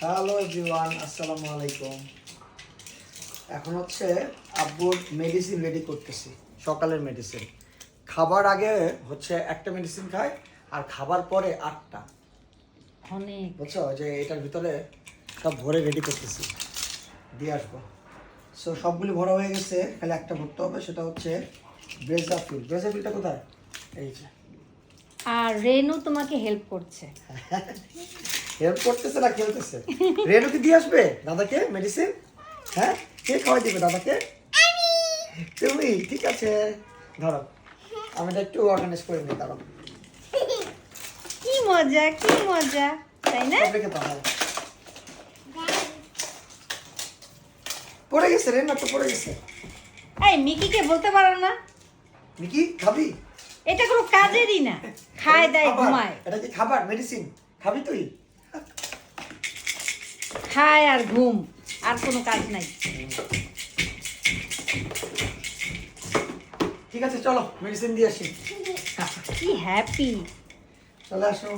Hello everyone আসসালামু আলাইকুম। এখন হচ্ছে আব্বুর মেডিসিন রেডি করতেছি সকালের মেডিসিন খাবার আগে হচ্ছে একটা মেডিসিন খায় আর খাবার পরে আটটা। অনেক। বুঝছ? যে এটার ভিতরে সব ভরে রেডি করতেছি। দিয়ে আসব। সো সবগুলি ভরা হয়ে গেছে খালি একটা ভরতে হবে সেটা হচ্ছে ব্রেজাফিল ব্রেজাফিলটা কোথায়? এই যে। আর রেনু তোমাকে হেল্প করছে। হেল্প করতেছে না খেলতেছে? রেনু দিয়ে আসবে? দাদাকে? মেডিসিন হ্যাঁ? কে খাওয়াই দিবে দাদাকে? তুমি ঠিক আছে। ধরো আমি এটা একটু অর্গানাইজ করে নিই দাঁড়াও। কি মজা কি মজা তাই না? হ্যাঁ। পড়ে গেছে রেনু তো পড়ে গেছে। এই মিকিকে বলতে পারো না। মিকি খাবি? এটা কোনো কাজেরই না। খায় দেয়? ঘুমায়। এটা কি খাবার? মেডিসিন খাবি তুই? খায় আর ঘুম আর কোনো কাজ নাই। ঠিক আছে চলো মেডিসিন দিয়ে আসি। কি হ্যাপি চলে আসো।